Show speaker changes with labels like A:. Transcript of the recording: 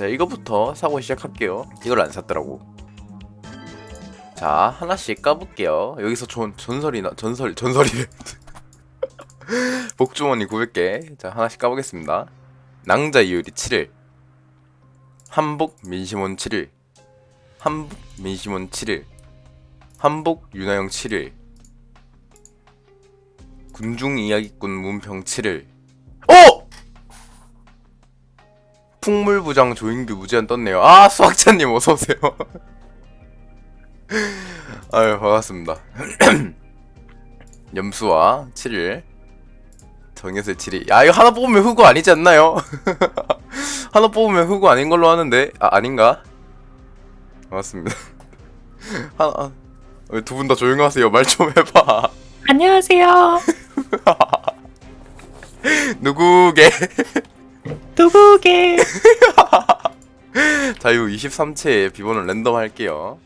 A: 자 이거부터 사고 시작할게요. 이걸 안 샀더라고. 자 하나씩 까볼게요. 여기서 전, 전설이나 전설 전설이래 복주머니 900개 자 하나씩 까보겠습니다. 낭자 이율이 7일. 한복 민심원 7일. 한복 민심원 7일. 한복 윤하영 7일. 군중 이야기꾼 문평 7일. 오! 풍물부장 조인규 무제한 떴네요. 아 수학자님 어서 오세요. 아유 반갑습니다. 염수와 7일 정예슬 7일 야 이거 하나 뽑으면 후구 아니지 않나요? 하나 뽑으면 후구 아닌 걸로 하는데 아 아닌가? 반갑습니다. 하나 두 분 다 조용하세요? 말 좀 해봐.
B: 안녕하세요.
A: 누구게
B: 누구게?
A: 자유 23채 비번을 랜덤 할게요